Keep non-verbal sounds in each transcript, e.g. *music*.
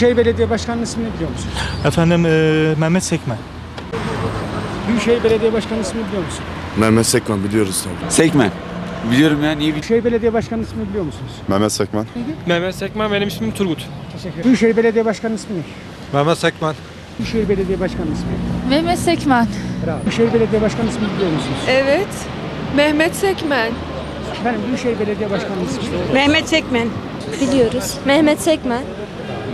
Büyükşehir Belediye Başkanı'nın ismini biliyor musunuz? Efendim eee, Mehmet Sekmen. Büyükşehir Belediye Başkanı'nın ismini biliyor musunuz? Mehmet Sekman biliyoruz tabii. Sekmen. Biliyorum ya niye? Büyükşehir Belediye Başkanı'nın ismini biliyor musunuz? Mehmet Sekman. Mehmet Sekmen benim ismim Turgut. Teşekkür ederim. Büyükşehir Belediye Başkanı'nın ismi ne? Mehmet Sekmen. Büyükşehir Belediye Başkanı'nın ismi. Mehmet Sekmen. Bravo. Büyükşehir Belediye Başkanı'nın ismini biliyor musunuz? Evet. Mehmet Sekmen. Efendim Büyükşehir Belediye Başkanı'nın ismi. Mehmet Sekmen. Biliyoruz. Mehmet Sekmen.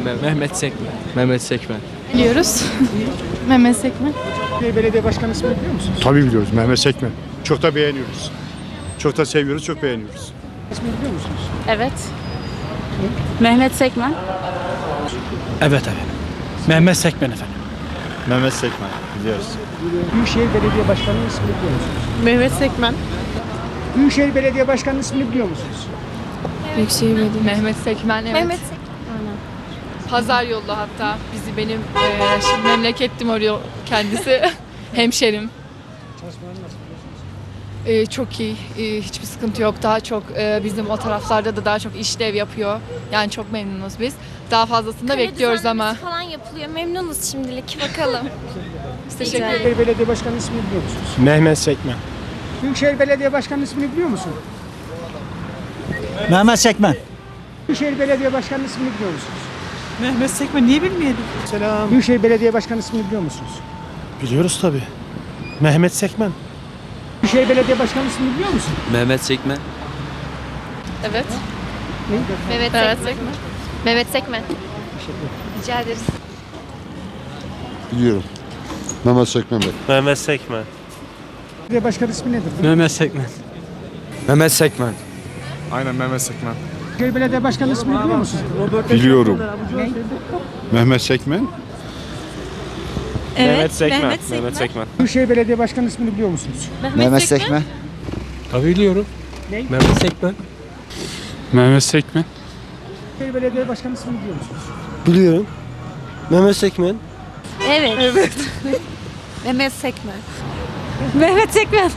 Mehmet Sekmen. Mehmet Sekmen. Biliyoruz. *laughs* Mehmet Sekmen. Büyükşehir Belediye Başkanı'nın ismini biliyor musunuz? Tabii biliyoruz Mehmet Sekmen. Çok da beğeniyoruz. Çok da seviyoruz, çok beğeniyoruz. İsmini biliyor musunuz? Evet. Mehmet Sekmen. Evet efendim. Mehmet Sekmen efendim. Mehmet Sekmen biliyoruz. Büyükşehir Belediye Başkanı'nın ismini biliyor musunuz? Mehmet Sekmen. Büyükşehir Belediye Başkanı'nın ismini biliyor musunuz? Büyükşehir Belediye. Mehmet Sekmen evet. Mehmet Pazar yolu hatta bizi benim e, şimdi memlekettim oraya kendisi. *laughs* Hemşerim. E, çok iyi. E, hiçbir sıkıntı yok. Daha çok e, bizim o taraflarda da daha çok işlev yapıyor. Yani çok memnunuz biz. Daha fazlasını da bekliyoruz ama. falan yapılıyor. Memnunuz şimdilik. Bakalım. *laughs* Teşekkür ederim. Büyükşehir Belediye Başkanı'nın ismini biliyor musunuz? Mehmet Sekmen. Büyükşehir Belediye Başkanı'nın ismini biliyor musun? Mehmet Sekmen. Büyükşehir Belediye Başkanı'nın ismini biliyor musunuz? Mehmet Sekmen niye bilmeyelim? Selam. Büyükşehir Belediye Başkanı'nın ismini biliyor musunuz? Biliyoruz tabii. Mehmet Sekmen. Büyükşehir Belediye Başkanı'nın ismini biliyor musun? Mehmet Sekmen. Evet. Mehmet Evet. Sekmen. Mehmet Sekmen. Rica ederiz. Biliyorum. Mehmet Sekman Bey. Mehmet Sekmen. Belediye Başkanı'nın ismi nedir? Mehmet Sekmen. Mehmet Sekmen. Aynen Mehmet Sekman. Büyükşehir Belediye Başkanı'nın ismini biliyor musun? Biliyorum. Mehmet Sekmen. Mehmet Sekmen. Mehmet Sekmen. Büyükşehir Belediye Başkanı'nın ismini biliyor musunuz? Mehmet Sekmen. Tabii biliyorum. Ne? Mehmet Sekmen. Mehmet Sekmen. Büyükşehir Belediye Başkanı'nın ismini biliyor musunuz? Biliyorum. Mehmet Sekmen. Evet. Evet. *laughs* Mehmet Sekmen. Mehmet Sekmen.